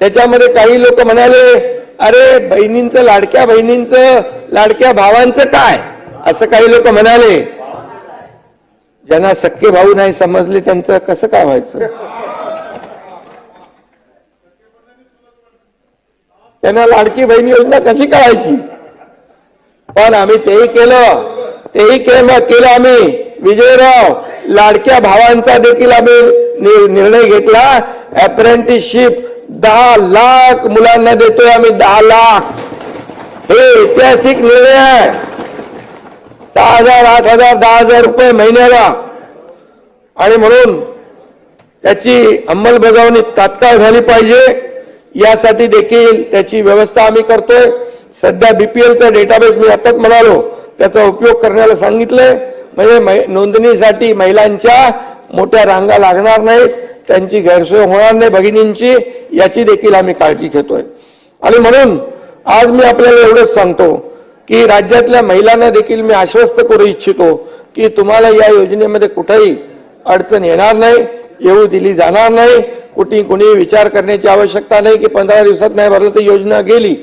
त्याच्यामध्ये काही लोक म्हणाले अरे बहिणींचं लाडक्या बहिणींचं लाडक्या भावांचं काय? असं काही लोक म्हणाले. ज्यांना सख्खे भाऊ नाही समजले त्यांचं कसं काय व्हायचं? त्यांना लाडकी बहीण योजना कशी करायची पण आम्ही तेही केलं. तेही केलं केलं आम्ही. विजयराव लाडक्या भावांचा देखील आम्ही निर्णय घेतला. अप्रेंटिसशिप दहा लाख मुलांना देतोय आम्ही दहा लाख. हे ऐतिहासिक निर्णय आहे. सहा हजार आठ हजार दहा हजार रुपये महिन्याला. आणि म्हणून त्याची अंमलबजावणी तात्काळ झाली पाहिजे. यासाठी देखील त्याची व्यवस्था आम्ही करतोय. सध्या बीपीएलचा डेटाबेस मी आताच म्हणालो त्याचा उपयोग करण्याला सांगितलंय. म्हणजे मै- नोंदणीसाठी महिलांच्या मोठ्या रांगा लागणार नाहीत. त्यांची गैरसोय होणार नाही भगिनींची याची देखील आम्ही काळजी घेतोय. आणि म्हणून आज मी आपल्याला एवढंच सांगतो की राज्यातल्या महिलांना देखील मी आश्वस्त करू इच्छितो की तुम्हाला या योजनेमध्ये कुठेही अडचण येणार नाही येऊ दिली जाणार नाही कुठे कुणी विचार करण्याची आवश्यकता नाही की पंधरा दिवसात नाही भरलं तर योजना गेली.